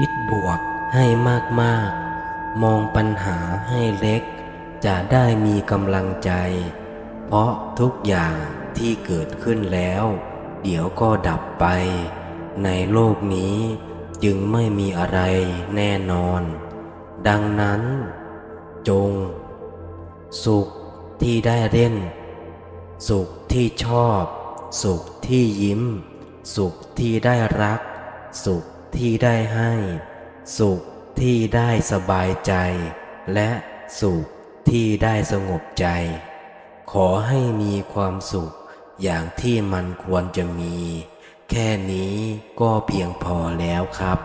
คิดบวกให้มากๆ มองปัญหาให้เล็ก จะได้มีกำลังใจ เพราะทุกอย่างที่เกิดขึ้นแล้ว เดี๋ยวก็ดับไป ในโลกนี้จึงไม่มีอะไรแน่นอน ดังนั้น จง สุขที่ได้เล่น สุขที่ชอบ สุขที่ยิ้ม สุขที่ได้รัก สุข ที่ได้ให้ สุขที่ได้สบายใจ และสุขที่ได้สงบใจ ขอให้มีความสุขอย่างที่มันควรจะมี แค่นี้ก็เพียงพอแล้วครับ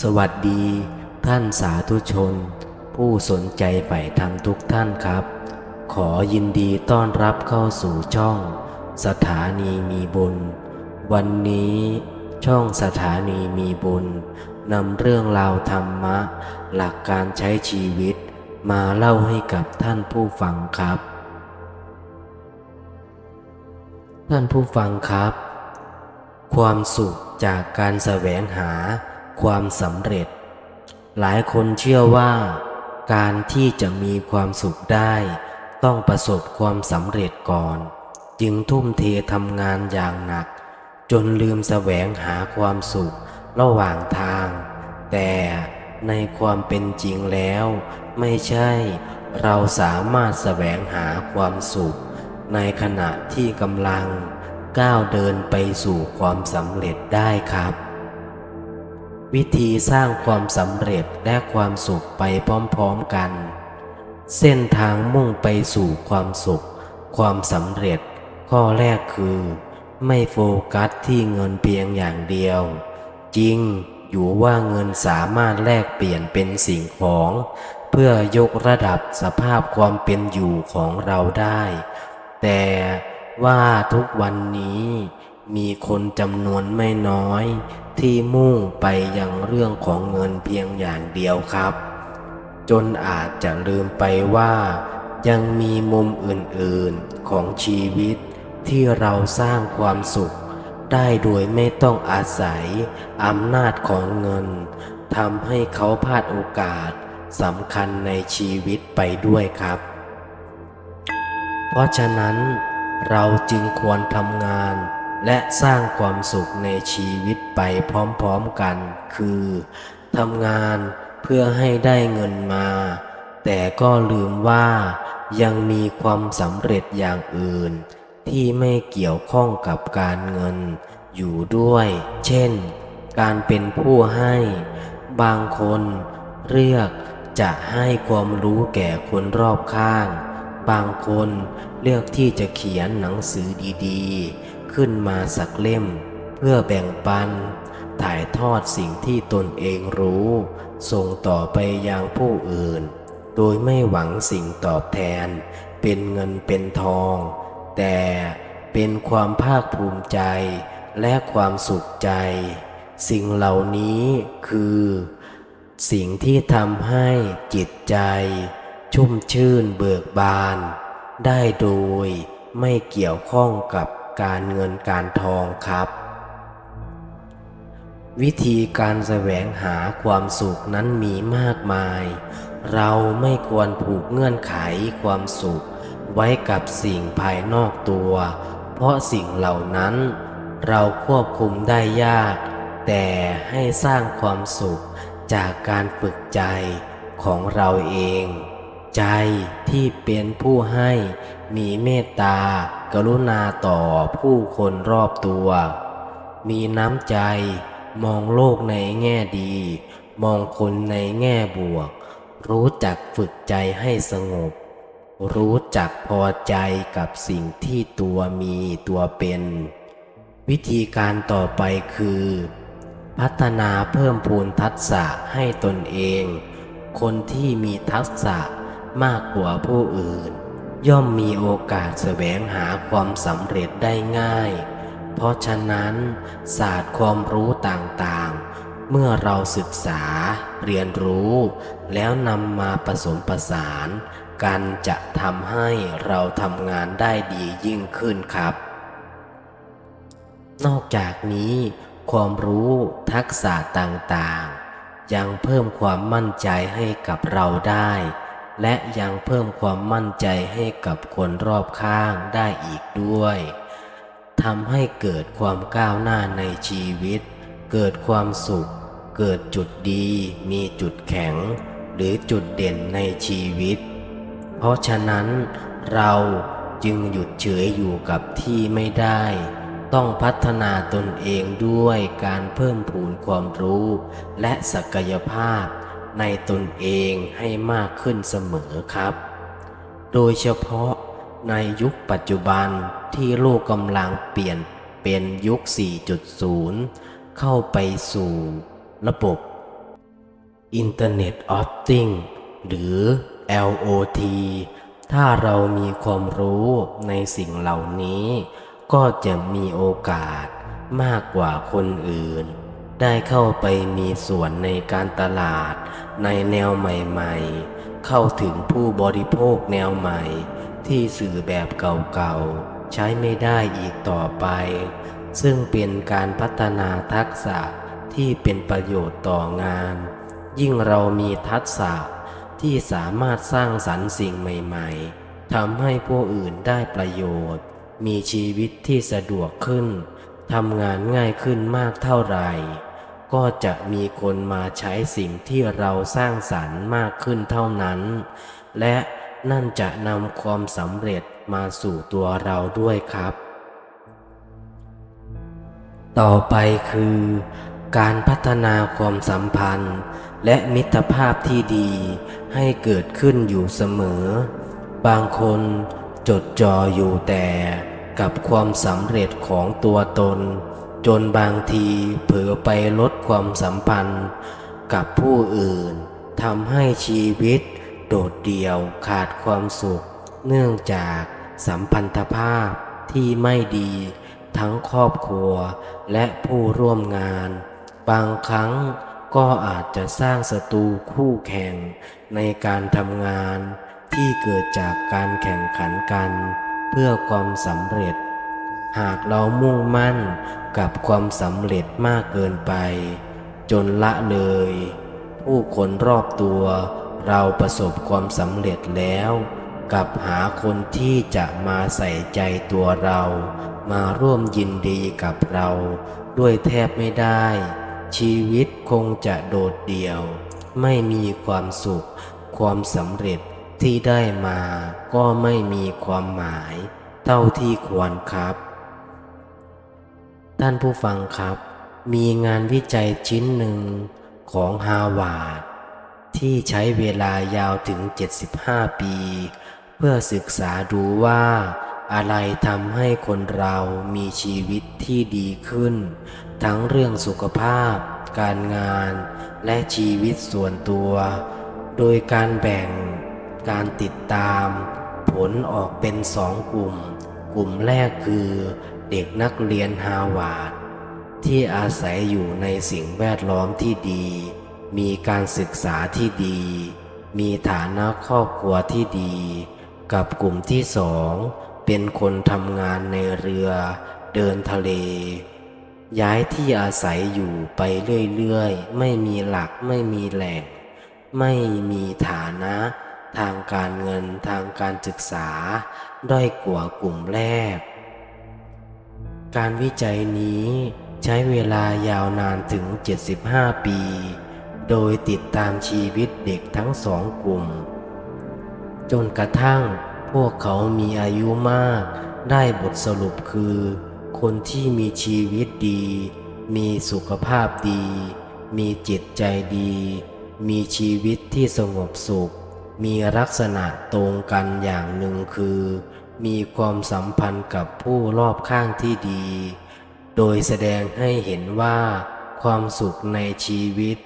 สวัสดี ท่านสาธุชน ผู้สนใจใฝ่ธรรมทุกท่านครับ ขอยินดีต้อนรับเข้าสู่ช่อง สถานีมีบุญ วันนี้ ช่องสถานีมีบุญนำเรื่องราวธรรมะ หลักการใช้ชีวิต มาเล่าให้กับท่านผู้ฟังครับ ท่านผู้ฟังครับ ความสุขจากการแสวงหาความสำเร็จ หลายคนเชื่อว่า การที่จะมีความสุขได้ ต้องประสบความสำเร็จก่อน จึงทุ่มเททำงานอย่างหนัก จนลืมแสวงหาความสุขระหว่างทาง แต่ในความเป็นจริงแล้ว ไม่ใช่ เราสามารถแสวงหาความสุข ในขณะที่กำลังก้าวเดินไปสู่ความสำเร็จได้ครับ วิธีสร้างความสำเร็จและความสุขไปพร้อมๆกัน เส้นทางมุ่งไปสู่ความสุข ความสำเร็จ ข้อแรกคือ ไม่โฟกัสที่เงินเพียงอย่างเดียว จริงอยู่ว่าเงินสามารถแลกเปลี่ยนเป็นสิ่งของ เพื่อยกระดับสภาพความเป็นอยู่ของเราได้ แต่ว่าทุกวันนี้มีคนจำนวนไม่น้อย ที่มุ่งไปยังเรื่องของเงินเพียงอย่างเดียวครับ จนอาจจะลืมไปว่า ยังมีมุมอื่นๆของชีวิต ที่เราสร้างความสุข ได้โดยไม่ต้องอาศัยอำนาจของเงินทำให้เขาพลาดโอกาสสำคัญในชีวิตไปด้วยครับ เพราะฉะนั้น เราจึงควรทำงานและสร้างความสุขในชีวิตไปพร้อมๆกัน คือทำงานเพื่อให้ได้เงินมา แต่ก็ลืมว่ายังมีความสำเร็จอย่างอื่น ที่ไม่เกี่ยวข้องกับการเงินอยู่ด้วย เช่น การเป็นผู้ให้ บางคนเลือกจะให้ความรู้แก่คนรอบข้าง บางคนเลือกที่จะเขียนหนังสือดีๆ ขึ้นมาสักเล่ม เพื่อแบ่งปัน ถ่ายทอดสิ่งที่ตนเองรู้ ส่งต่อไปยังผู้อื่น โดยไม่หวังสิ่งตอบแทน เป็นเงินเป็นทอง แต่เป็นความภาคภูมิใจและความสุขใจ สิ่งเหล่านี้คือ สิ่งที่ทำให้จิตใจ ชุ่มชื่นเบิกบาน ได้โดยไม่เกี่ยวข้องกับการเงินการทองครับ วิธีการแสวงหาความสุขนั้นมีมากมาย เราไม่ควรผูกเงื่อนไขความสุข ไว้กับสิ่งภายนอกตัว เพราะสิ่งเหล่านั้น เราควบคุมได้ยาก แต่ให้สร้างความสุขจากการฝึกใจของเราเอง ใจที่เป็นผู้ให้มีเมตตากรุณาต่อผู้คนรอบตัว มีน้ำใจมองโลกในแง่ดี มองคนในแง่บวก รู้จักฝึกใจให้สงบ รู้จักพอใจกับสิ่งที่ตัวมีตัวเป็น วิธีการต่อไปคือ พัฒนาเพิ่มพูนทักษะให้ตนเอง คนที่มีทักษะมากกว่าผู้อื่น ย่อมมีโอกาสแสวงหาความสำเร็จได้ง่าย เพราะฉะนั้น ศาสตร์ความรู้ต่างๆ เมื่อเราศึกษาเรียนรู้ แล้วนำมาผสมผสาน กันจะทำให้เราทำงานได้ดียิ่งขึ้นครับ นอกจากนี้ ความรู้ทักษะต่างๆ ยังเพิ่มความมั่นใจให้กับเราได้ และยังเพิ่มความมั่นใจให้กับคนรอบข้างได้อีกด้วยทำให้เกิดความก้าวหน้าในชีวิต เกิดความสุข เกิดจุดดี มีจุดแข็ง หรือจุดเด่นในชีวิต เพราะฉะนั้นเราจึงหยุดเฉยอยู่กับที่ไม่ได้ ต้องพัฒนาตนเองด้วยการเพิ่มพูนความรู้ และศักยภาพในตนเองให้มากขึ้นเสมอครับ โดยเฉพาะในยุคปัจจุบันที่โลกกำลังเปลี่ยนเป็นยุค 4.0 เข้าไปสู่ระบบ Internet of Things หรือ LOT ถ้าเรามีความรู้ในสิ่งเหล่านี้ ก็จะมีโอกาสมากกว่าคนอื่น ได้เข้าไปมีส่วนในการตลาดในแนวใหม่ๆ เข้าถึงผู้บริโภคแนวใหม่ ที่สื่อแบบเก่าๆ ใช้ไม่ได้อีกต่อไป ซึ่งเป็นการพัฒนาทักษะที่เป็นประโยชน์ต่องาน ยิ่งเรามีทักษะ ที่สามารถสร้างสรรค์สิ่งใหม่ๆทำให้ผู้อื่นได้ประโยชน์ มีชีวิตที่สะดวกขึ้นทำงานง่ายขึ้นมากเท่าไหร่ ก็จะมีคนมาใช้สิ่งที่เราสร้างสรรค์มากขึ้นเท่านั้น และนั่นจะนำความสำเร็จมาสู่ตัวเราด้วยครับ ต่อไปคือ การพัฒนาความสัมพันธ์ และมิตรภาพที่ดี ให้เกิดขึ้นอยู่เสมอ บางคนจดจ่ออยู่แต่กับความสำเร็จของตัวตน จนบางทีเผลอไปลดความสัมพันธ์ กับผู้อื่นทำให้ชีวิต โดดเดี่ยวขาดความสุข เนื่องจากสัมพันธภาพที่ไม่ดีทั้งครอบครัวและผู้ร่วมงาน บางครั้ง ก็อาจจะสร้างศัตรูคู่แข่งในการทำงานที่เกิดจากการแข่งขันกัน เพื่อความสำเร็จ หากเรามุ่งมั่นกับความสำเร็จมากเกินไป จนละเลย ผู้คนรอบตัวเราประสบความสำเร็จแล้วกับหาคนที่จะมาใส่ใจตัวเรา มาร่วมยินดีกับเรา ด้วยแทบไม่ได้ ชีวิตคงจะโดดเดี่ยว ไม่มีความสุข ความสำเร็จที่ได้มาก็ไม่มีความหมาย เท่าที่ควรครับ ท่านผู้ฟังครับ มีงานวิจัยชิ้นหนึ่งของฮาวาดที่ใช้เวลายาวถึง 75 ปี เพื่อศึกษาดูว่า อะไรทำให้คนเรามีชีวิตที่ดีขึ้น ทั้งเรื่องสุขภาพ การงานและชีวิตส่วนตัว โดยการแบ่ง การติดตาม ผลออกเป็นสองกลุ่ม กลุ่มแรกคือเด็กนักเรียนฮาวาดที่อาศัยอยู่ในสิ่งแวดล้อมที่ดี มีการศึกษาที่ดี มีฐานะครอบครัวที่ดี กับกลุ่มที่สอง เป็นคนทำงานในเรือ เดินทะเล ย้ายที่อาศัยอยู่ไปเรื่อยๆ ไม่มีหลักไม่มีแหล่ง ไม่มีฐานะ ทางการเงินทางการศึกษา ด้อยกว่ากลุ่มแรก การวิจัยนี้ใช้เวลายาวนานถึง 75 ปี โดยติดตามชีวิตเด็กทั้งสองกลุ่ม จนกระทั่ง พวกเขามีอายุมาก ได้บทสรุปคือ คนที่มีชีวิตดี มีสุขภาพดี มีจิตใจดี มีชีวิตที่สงบสุข มีลักษณะตรงกันอย่างหนึ่งคือ มีความสัมพันธ์กับผู้รอบข้างที่ดี โดยแสดงให้เห็นว่า ความสุขในชีวิต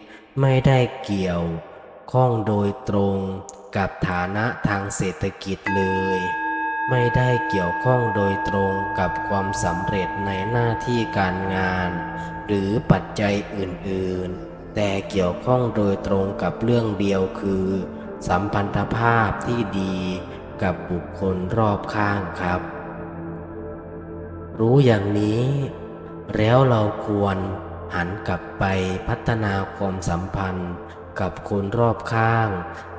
ไม่ได้เกี่ยว ข้องโดยตรง กับฐานะทางเศรษฐกิจเลย ไม่ได้เกี่ยวข้องโดยตรงกับความสำเร็จในหน้าที่การงาน หรือปัจจัยอื่นๆ แต่เกี่ยวข้องโดยตรงกับเรื่องเดียวคือ สัมพันธภาพที่ดีกับบุคคลรอบข้างครับ รู้อย่างนี้ แล้วเราควรหันกลับไปพัฒนาความสัมพันธ์กับคนรอบข้าง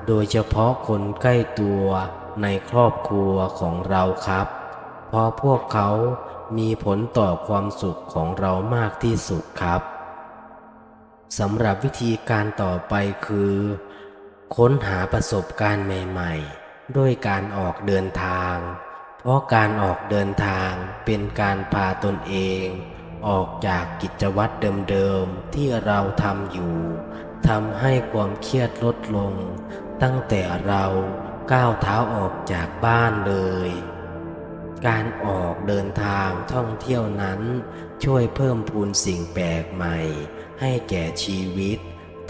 โดยเฉพาะคนใกล้ตัวในครอบครัวของเราครับ เพราะพวกเขามีผลต่อความสุขของเรามากที่สุดครับสำหรับวิธีการต่อไปคือ ค้นหาประสบการณ์ใหม่ๆ ด้วยการออกเดินทาง เพราะการออกเดินทางเป็นการพาตนเอง ออกจากกิจวัตรเดิมๆที่เราทำอยู่ทำให้ความเครียดลดลง ตั้งแต่เราก้าวเท้าออกจากบ้านเลย การออกเดินทางท่องเที่ยวนั้น ช่วยเพิ่มพูนสิ่งแปลกใหม่ ให้แก่ชีวิต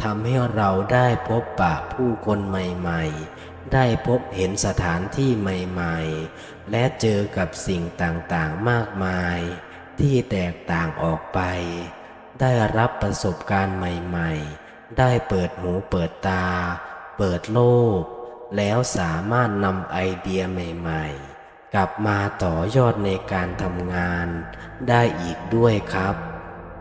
ทำให้เราได้พบปะผู้คนใหม่ๆ ได้พบเห็นสถานที่ใหม่ๆ และเจอกับสิ่งต่างๆมากมาย ที่แตกต่างออกไป ได้รับประสบการณ์ใหม่ๆ ได้เปิดหูเปิดตา เปิดโลก แล้วสามารถนำไอเดียใหม่ๆ กลับมาต่อยอดในการทำงานได้อีกด้วยครับ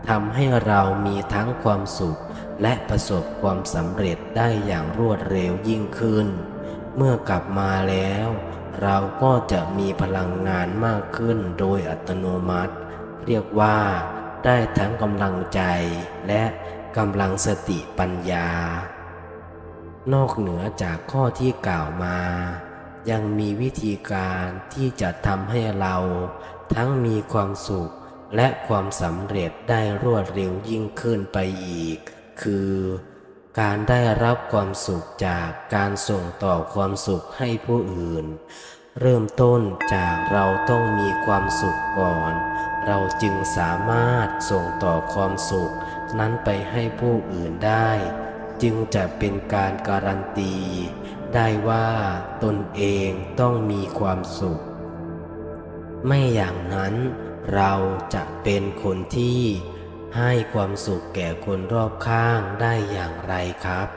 ทำให้เรามีทั้งความสุขและประสบความสำเร็จได้อย่างรวดเร็วยิ่งขึ้น เมื่อกลับมาแล้ว เราก็จะมีพลังงานมากขึ้นโดยอัตโนมัติ เรียกว่าได้ทั้งกำลังใจและกำลังสติปัญญา นอกเหนือจากข้อที่กล่าวมา ยังมีวิธีการที่จะทำให้เราทั้งมีความสุขและความสำเร็จได้รวดเร็วยิ่งขึ้นไปอีก คือ การได้รับความสุขจากการส่งต่อความสุขให้ผู้อื่น เริ่มต้นจากเราต้องมีความสุขก่อน เราจึงสามารถส่งต่อความสุขนั้นไปให้ผู้อื่นได้ จึงจะเป็นการการันตี ได้ว่าตนเองต้องมีความสุข ไม่อย่างนั้นเราจะเป็นคนที่ให้ความสุขแก่คนรอบข้างได้อย่างไรครับ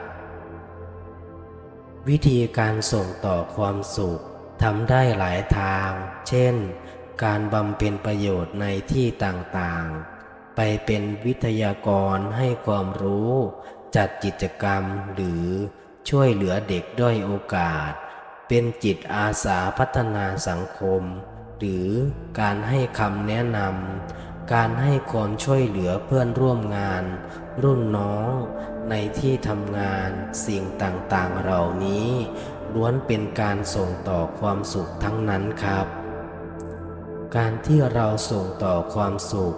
วิธีการส่งต่อความสุขทำได้หลายทาง เช่น การบำเพ็ญประโยชน์ในที่ต่างๆ ไปเป็นวิทยากรให้ความรู้ จัดกิจกรรมหรือช่วยเหลือเด็กด้อยโอกาส เป็นจิตอาสาพัฒนาสังคม หรือการให้คำแนะนำการให้ความช่วยเหลือเพื่อนร่วมงาน รุ่นน้อง ในที่ทำงานสิ่งต่างๆเหล่านี้ ล้วนเป็นการส่งต่อความสุขทั้งนั้นครับ การที่เราส่งต่อความสุข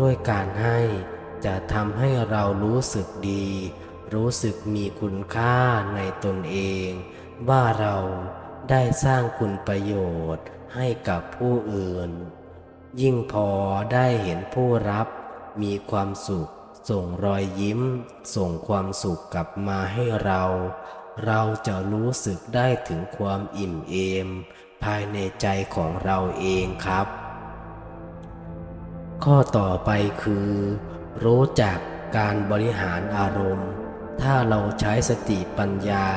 ด้วยการให้ จะทำให้เรารู้สึกดี รู้สึกมีคุณค่าในตนเอง ว่าเราได้สร้างคุณประโยชน์ให้กับผู้อื่น ยิ่งพอได้เห็นผู้รับ มีความสุข ส่งรอยยิ้ม ส่งความสุขกลับมาให้เรา เราจะรู้สึกได้ถึงความอิ่มเอม ภายในใจของเราเองครับ ข้อต่อไปคือ รู้จักการบริหารอารมณ์ ถ้าเราใช้สติปัญญา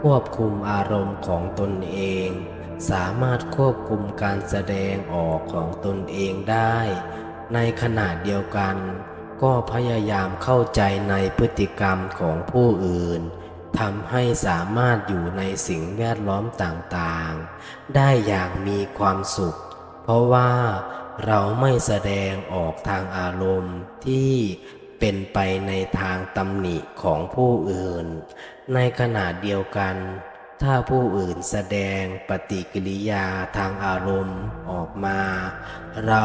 ควบคุมอารมณ์ของตนเอง สามารถควบคุมการแสดงออกของตนเองได้ ในขณะเดียวกัน ก็พยายามเข้าใจในพฤติกรรมของผู้อื่นทำให้สามารถอยู่ในสิ่งแวดล้อมต่างๆ ได้อย่างมีความสุข เพราะว่า เราไม่แสดงออกทางอารมณ์ที่เป็นไปในทางตำหนิของผู้อื่น ในขณะเดียวกัน ถ้าผู้อื่นแสดงปฏิกิริยาทางอารมณ์ออกมา เรา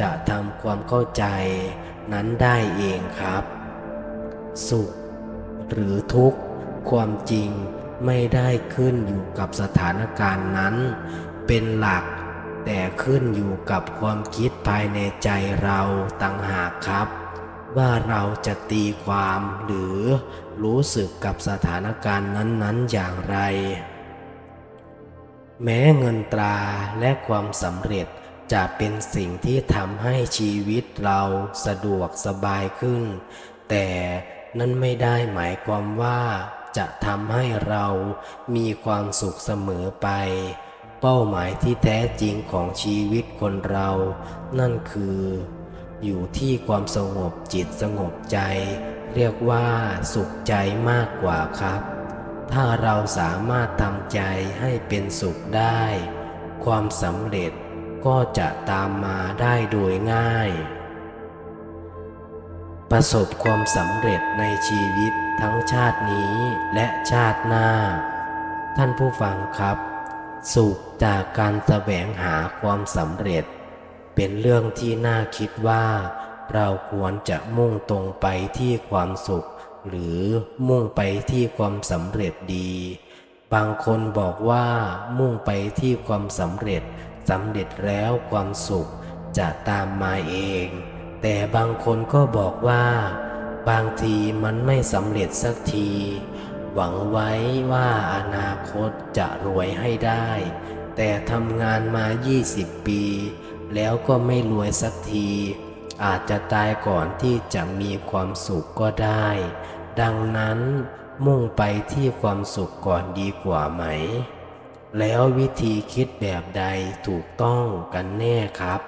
จะทำความเข้าใจนั้นได้เองครับ สุข หรือทุกข์ ความจริงไม่ได้ขึ้นอยู่กับสถานการณ์นั้น เป็นหลัก แต่ขึ้นอยู่กับความคิดภายในใจเราต่างหากครับ ว่าเราจะตีความหรือรู้สึกกับสถานการณ์นั้นๆอย่างไร แม้เงินตราและความสำเร็จจะเป็นสิ่งที่ทำให้ชีวิตเราสะดวกสบายขึ้น แต่นั่นไม่ได้หมายความว่าจะทำให้เรามีความสุขเสมอไป เป้าหมายที่แท้จริงของชีวิตคนเรา นั่นคือ อยู่ที่ความสงบจิตสงบใจ เรียกว่าสุขใจมากกว่าครับ ถ้าเราสามารถทำใจให้เป็นสุขได้ ความสำเร็จก็จะตามมาได้โดยง่าย ประสบความสำเร็จในชีวิตทั้งชาตินี้และชาติหน้า ท่านผู้ฟังครับ สุขจากการแสวงหาความสำเร็จ เป็นเรื่องที่น่าคิดว่า เราควรจะมุ่งตรงไปที่ความสุข หรือมุ่งไปที่ความสำเร็จดี บางคนบอกว่า มุ่งไปที่ความสำเร็จสำเร็จแล้วความสุขจะตามมาเอง แต่บางคนก็บอกว่า บางทีมันไม่สำเร็จสักที หวังไว้ว่าอนาคตจะรวยให้ได้ แต่ทำงานมา 20 ปี แล้วก็ไม่รวยสักที อาจจะตายก่อนที่จะมีความสุขก็ได้ ดังนั้นมุ่งไปที่ความสุขก่อนดีกว่าไหม แล้ววิธีคิดแบบใดถูกต้องกันแน่ครับ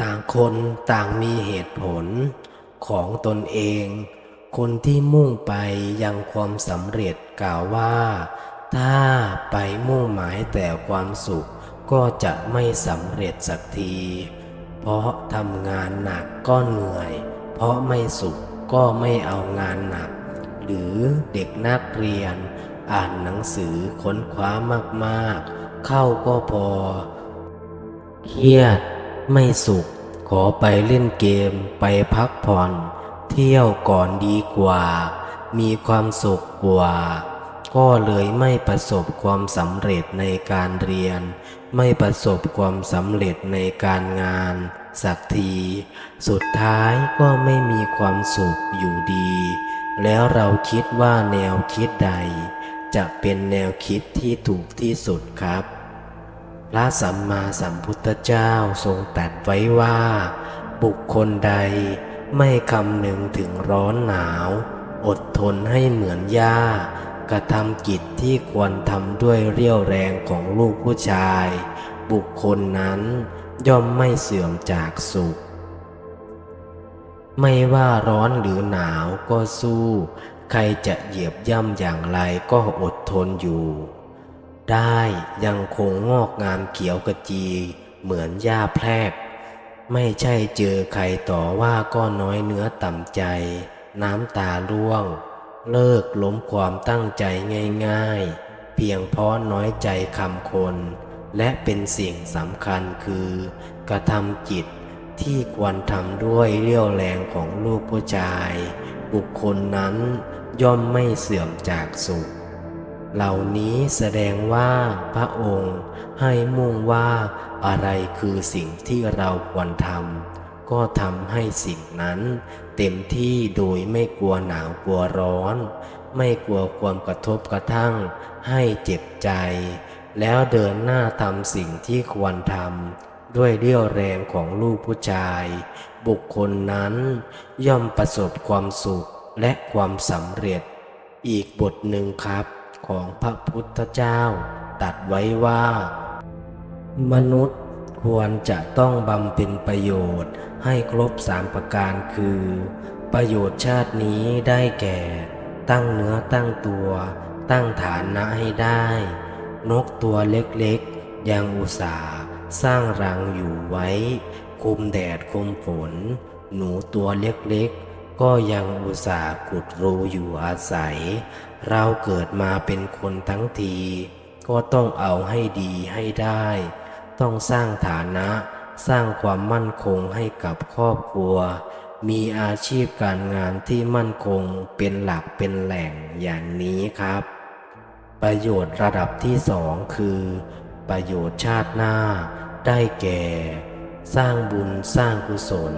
ต่างคนต่างมีเหตุผลของตนเอง คนที่มุ่งไปยังความสำเร็จกล่าวว่า ถ้าไปมุ่งหมายแต่ความสุขก็จะไม่สำเร็จสักที เพราะทำงานหนักก็เหนื่อย เพราะไม่สุขก็ไม่เอางานหนัก หรือเด็กนักเรียน อ่านหนังสือค้นคว้ามากๆ เข้าก็พอ เครียด ไม่สุข ขอไปเล่นเกมไปพักผ่อน เที่ยวก่อนดีกว่า มีความสุขกว่า ก็เลยไม่ประสบความสำเร็จในการเรียน ไม่ประสบความสำเร็จในการงาน สักที สุดท้ายก็ไม่มีความสุขอยู่ดี แล้วเราคิดว่าแนวคิดใด จะเป็นแนวคิดที่ถูกที่สุดครับพระสัมมาสัมพุทธเจ้าทรงตรัสไว้ว่า บุคคลใด ไม่คำนึงถึงร้อนหนาว อดทนให้เหมือนหญ้ากระทำกิจที่ควรทำด้วยเรี่ยวแรงของลูกผู้ชาย บุคคลนั้นย่อมไม่เสื่อมจากสุข ไม่ว่าร้อนหรือหนาวก็สู้ ใครจะเหยียบย่ำอย่างไรก็อดทนอยู่ ได้ยังคงงอกงามเขียวกระจี เหมือนหญ้าแพรก ไม่ใช่เจอใครต่อว่าก็น้อยเนื้อต่ำใจ น้ำตาร่วง เลิกล้มความตั้งใจง่ายๆ เพียงเพราะน้อยใจคำคน และเป็นสิ่งสำคัญคือ กระทำจิตที่ควรทำด้วยเรี่ยวแรงของลูกผู้ชาย บุคคลนั้นย่อมไม่เสื่อมจากสุข เหล่านี้แสดงว่าพระองค์ให้มุ่งว่าอะไรคือสิ่งที่เราควรทำก็ทำให้สิ่งนั้น เต็มที่โดยไม่กลัวหนาวกลัวร้อน ไม่กลัวความกระทบกระทั่ง ให้เจ็บใจ แล้วเดินหน้าทำสิ่งที่ควรทำด้วยเรี่ยวแรงของลูกผู้ชาย บุคคลนั้นย่อมประสบความสุขและความสำเร็จ อีกบทหนึ่งครับ ของพระพุทธเจ้า ตัดไว้ว่า มนุษย์ควรจะต้องบำเพ็ญประโยชน์ให้ครบสามประการคือ ประโยชน์ชาตินี้ได้แก่ ตั้งเนื้อตั้งตัว ตั้งฐานะให้ได้ นกตัวเล็กๆ ยังอุตส่าห์สร้างรังอยู่ไว้ คุมแดดคุมฝน หนูตัวเล็กๆ ก็ยังอุตส่าห์ขุดรูอยู่อาศัย เราเกิดมาเป็นคนทั้งที ก็ต้องเอาให้ดีให้ได้ ต้องสร้างฐานะสร้างความมั่นคงให้กับครอบครัว มีอาชีพการงานที่มั่นคงเป็นหลักเป็นแหล่งอย่างนี้ครับ ประโยชน์ระดับที่สองคือ ประโยชน์ชาติหน้า ได้แก่ สร้างบุญสร้างกุศล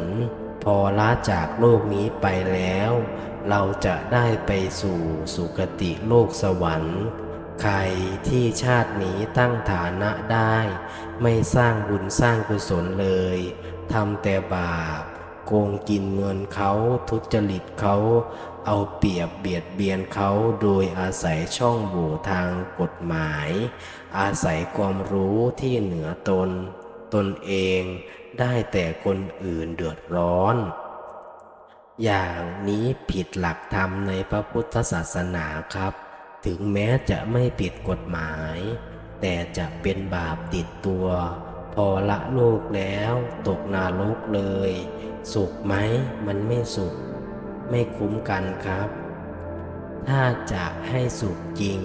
พอละจากโลกนี้ไปแล้ว เราจะได้ไปสู่สุคติโลกสวรรค์ ใครที่ชาตินี้ตั้งฐานะได้ ไม่สร้างบุญสร้างกุศลเลยทำแต่บาป โกงกินเงินเขาทุจริตเขา เอาเปรียบเบียดเบียนเขาโดยอาศัยช่องโหว่ทางกฎหมาย อาศัยความรู้ที่เหนือตนตตนเองได้แต่คนอื่นเดือดร้อน อย่างนี้ผิดหลักธรรมในพระพุทธศาสนาครับ ถึงแม้จะไม่ผิดกฎหมาย แต่จะเป็นบาปติดตัว พอละโลกแล้วตกนรกเลย สุขไหมมันไม่สุข ไม่คุ้มกันครับ ถ้าจะให้สุขจริง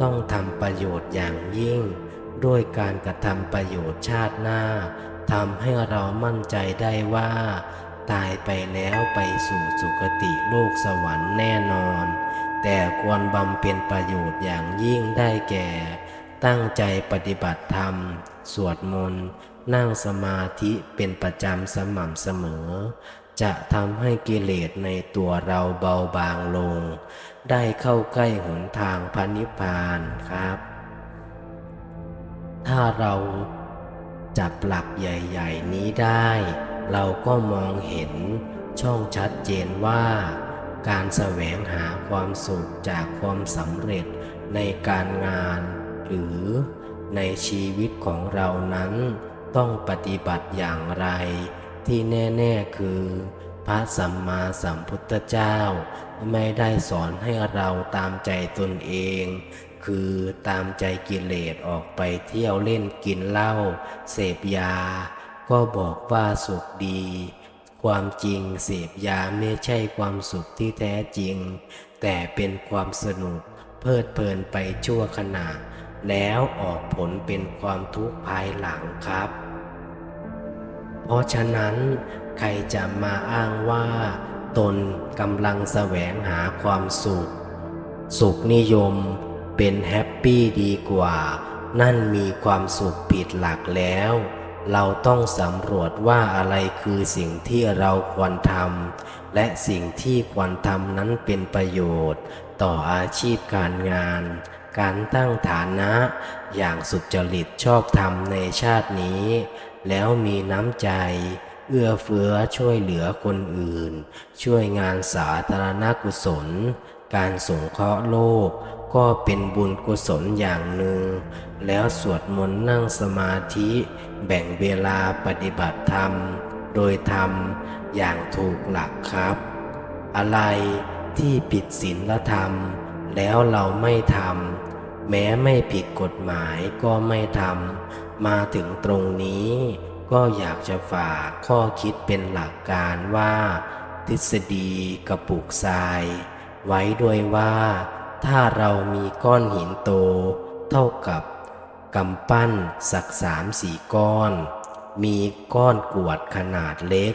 ต้องทำประโยชน์อย่างยิ่ง ด้วยการกระทำประโยชน์ชาติหน้าทำให้เรามั่นใจได้ว่า ตายไปแล้วไปสู่สุคติโลกสวรรค์แน่นอน แต่ควรบำเพ็ญประโยชน์อย่างยิ่งได้แก่ ตั้งใจปฏิบัติธรรม สวดมนต์นั่งสมาธิเป็นประจำสม่ำเสมอ จะทำให้กิเลสในตัวเราเบาบางลง ได้เข้าใกล้หนทางพระนิพพานครับ ถ้าเราจับหลักใหญ่ ๆ นี้ได้ เราก็มองเห็นช่องชัดเจนว่า การแสวงหาความสุขจากความสำเร็จในการงาน หรือในชีวิตของเรานั้น ต้องปฏิบัติอย่างไร ที่แน่ ๆ คือ พระสัมมาสัมพุทธเจ้า ไม่ได้สอนให้เราตามใจตนเองคือตามใจกิเลสออกไปเที่ยวเล่นกินเหล้าเสพยา ก็บอกว่าสุขดี ความจริงเสพยาไม่ใช่ความสุขที่แท้จริง แต่เป็นความสนุกเพลิดเพลินไปชั่วขณะ แล้วออกผลเป็นความทุกข์ภายหลังครับ เพราะฉะนั้นใครจะมาอ้างว่า ตนกำลังแสวงหาความสุข สุขนิยมเป็นแฮปปี้ดีกว่า นั่นมีความสุขผิดหลักแล้ว เราต้องสำรวจว่าอะไรคือสิ่งที่เราควรทำและสิ่งที่ควรทำนั้นเป็นประโยชน์ ต่ออาชีพการงาน การตั้งฐานะ อย่างสุจริตชอบธรรมในชาตินี้ แล้วมีน้ำใจ เอื้อเฟื้อช่วยเหลือคนอื่น ช่วยงานสาธารณกุศล การสงเคราะห์โลก ก็เป็นบุญกุศลอย่างหนึ่ง แล้วสวดมนต์นั่งสมาธิ แบ่งเวลาปฏิบัติธรรม โดยทำอย่างถูกหลักครับ อะไรที่ผิดศีลธรรม แล้วเราไม่ทำแม้ไม่ผิดกฎหมายก็ไม่ทำมาถึงตรงนี้ ก็อยากจะฝากข้อคิดเป็นหลักการว่า ทฤษฎีกระปุกทราย ไว้ด้วยว่า ถ้าเรามีก้อนหินโต เท่ากับกำปั้นสักสามสี่ก้อน มีก้อนกวดขนาดเล็ก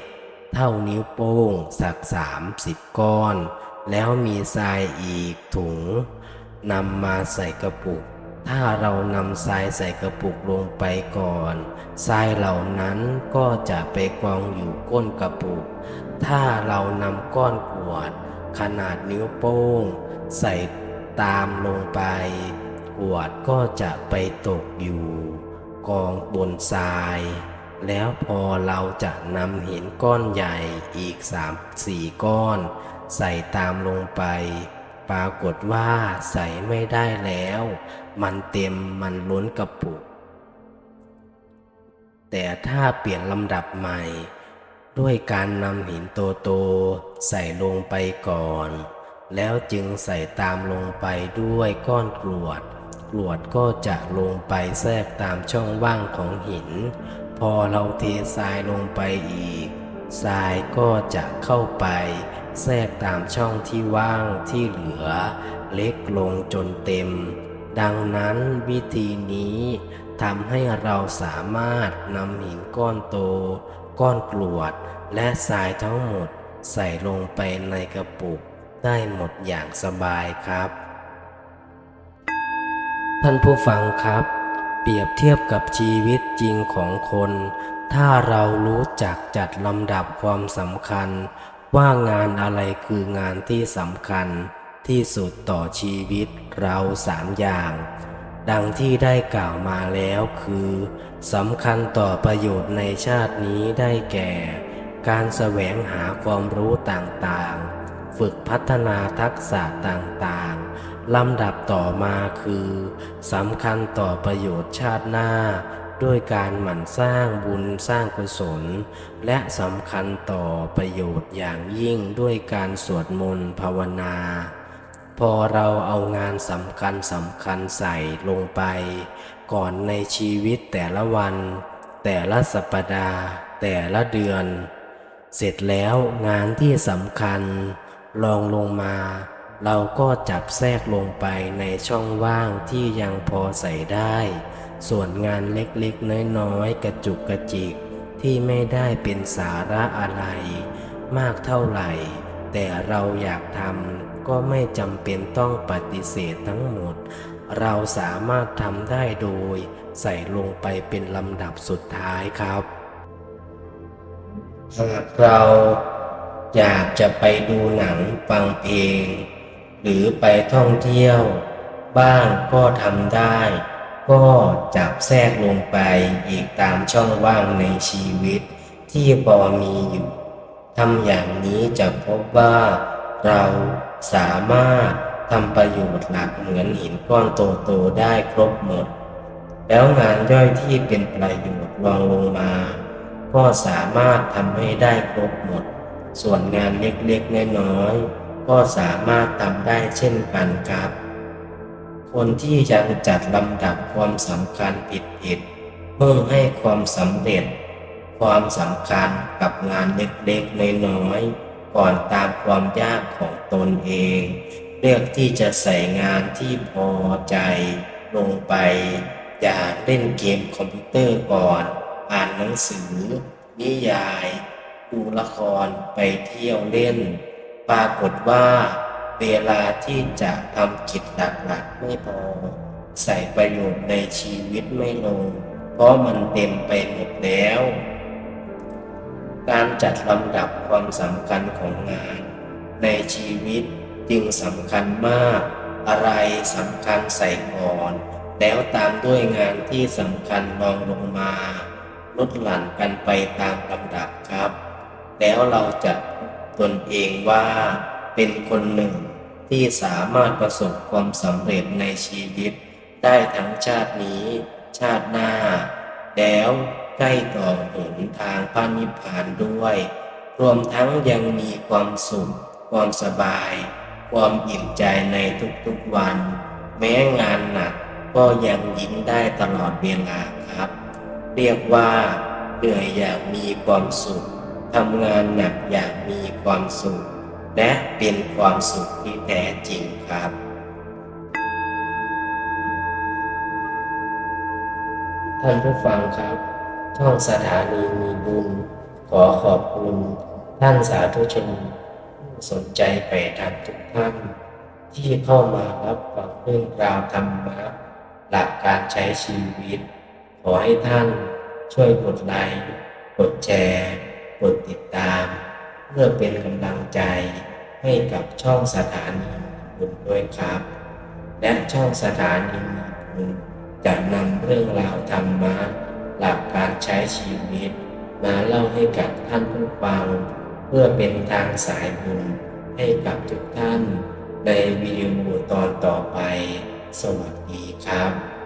เท่านิ้วโป้งสักสามสิบก้อน แล้วมีทรายอีกถุงนำมาใส่กระปุก ถ้าเรานำทรายใส่กระปุกลงไปก่อน ทรายเหล่านั้นก็จะไปกองอยู่ก้นกระปุก ถ้าเรานำก้อนกวด ขนาดนิ้วโป้ง ใส่ ตามลงไปกรวดก็จะไปตกอยู่ กองบนทราย แล้วพอเราจะนำหินก้อนใหญ่อีกสามสี่ก้อน ใส่ตามลงไป ปรากฏว่าใส่ไม่ได้แล้ว มันเต็มมันล้นกระปุก แต่ถ้าเปลี่ยนลำดับใหม่ ด้วยการนำหินโตๆใส่ลงไปก่อน แล้วจึงใส่ตามลงไปด้วยก้อนกรวด กรวดก็จะลงไปแทรกตามช่องว่างของหิน พอเราเททรายลงไปอีก ทรายก็จะเข้าไป แทรกตามช่องที่ว่างที่เหลือ เล็กลงจนเต็ม ดังนั้นวิธีนี้ทำให้เราสามารถนำหินก้อนโต ก้อนกรวด และทรายทั้งหมดใส่ลงไปในกระปุก ได้หมดอย่างสบายครับ ท่านผู้ฟังครับ เปรียบเทียบกับชีวิตจริงของคน ถ้าเรารู้จักจัดลำดับความสำคัญ ว่างานอะไรคืองานที่สำคัญ ที่สุดต่อชีวิตเราสามอย่าง ดังที่ได้กล่าวมาแล้วคือสำคัญต่อประโยชน์ในชาตินี้ได้แก่ การแสวงหาความรู้ต่างๆ ฝึกพัฒนาทักษะต่างๆ ลำดับต่อมาคือสำคัญต่อประโยชน์ชาติหน้า ด้วยการหมั่นสร้างบุญสร้างกุศล และสำคัญต่อประโยชน์อย่างยิ่งด้วยการสวดมนต์ภาวนา พอเราเอางานสำคัญสำคัญใส่ลงไป ก่อนในชีวิตแต่ละวัน แต่ละสัปดาห์ แต่ละเดือน เสร็จแล้วงานที่สำคัญ ลองลงมา เราก็จับแทรกลงไปในช่องว่างที่ยังพอใส่ได้ ส่วนงานเล็กๆ น้อยๆ กระจุกกระจิก ที่ไม่ได้เป็นสาระอะไร มากเท่าไหร่ แต่เราอยากทำก็ไม่จำเป็นต้องปฏิเสธทั้งหมด เราสามารถทำได้โดย ใส่ลงไปเป็นลำดับสุดท้ายครับ เรา อยากจะไปดูหนังฟังเพลง หรือไปท่องเที่ยว บ้างก็ทำได้ ก็จับแทรกลงไปอีกตามช่องว่างในชีวิต ที่พอมีอยู่ทำอย่างนี้จะพบว่าเราสามารถทำประโยชน์หลักเหมือนหินก้อนโตๆได้ครบหมด แล้วงานย่อยที่เป็นประโยชน์รองลงมา ก็สามารถทำให้ได้ครบหมด ส่วนงานเล็กๆน้อยๆก็สามารถทำได้เช่นกันครับ คนที่ยังจัดลำดับความสำคัญผิดๆเพิ่มให้ความสำเร็จ ความสำคัญกับงานเล็กๆน้อยๆก่อนตามความยากของตนเอง เลือกที่จะใส่งานที่พอใจ ลงไป อย่าเล่นเกมคอมพิวเตอร์ก่อน อ่านหนังสือ นิยาย ดูละครไปเที่ยวเล่น ปรากฏว่า เวลาที่จะทำกิจหลักๆไม่พอ ใส่ประโยชน์ในชีวิตไม่ลง เพราะมันเต็มไปหมดแล้ว การจัดลำดับความสำคัญของงาน ในชีวิตจึงสำคัญมาก อะไรสำคัญใส่ก่อน แล้วตามด้วยงานที่สำคัญรองลงมาลดหลั่นกันไปตามลำดับครับ แล้วเราจะตนเองว่าเป็นคนหนึ่งที่สามารถประสบความสำเร็จในชีวิต ได้ทั้งชาตินี้ ชาติหน้า แล้วใกล้ต่อหนทางพระนิพพานด้วย รวมทั้งยังมีความสุข ความสบาย ความอิ่มใจในทุกๆวัน แม้งานหนักก็ยังยิ้มได้ตลอดเวลาครับ เรียกว่าเหนื่อยอย่างมีความสุข ทำงานหนักอย่างมีความสุข และเป็นความสุขที่แท้จริงครับท่านผู้ฟังครับ ช่องสถานีมีบุญ ขอขอบคุณ ท่านสาธุชนผู้สนใจไปทำทุกท่าน ที่เข้ามารับฟังเรื่องราวธรรมะหลักการใช้ชีวิต ขอให้ท่านช่วยกดไลค์กดแชร์ กดติดตาม เพื่อเป็นกำลังใจให้กับช่องสถานีบุญด้วยครับ และช่องสถานีบุญจะนำเรื่องราวธรรมะหลักการใช้ชีวิต มาเล่าให้กับท่านผู้ฟังเพื่อเป็นทางสายบุญให้กับทุกท่านในวิดีโอตอนต่อไป สวัสดีครับ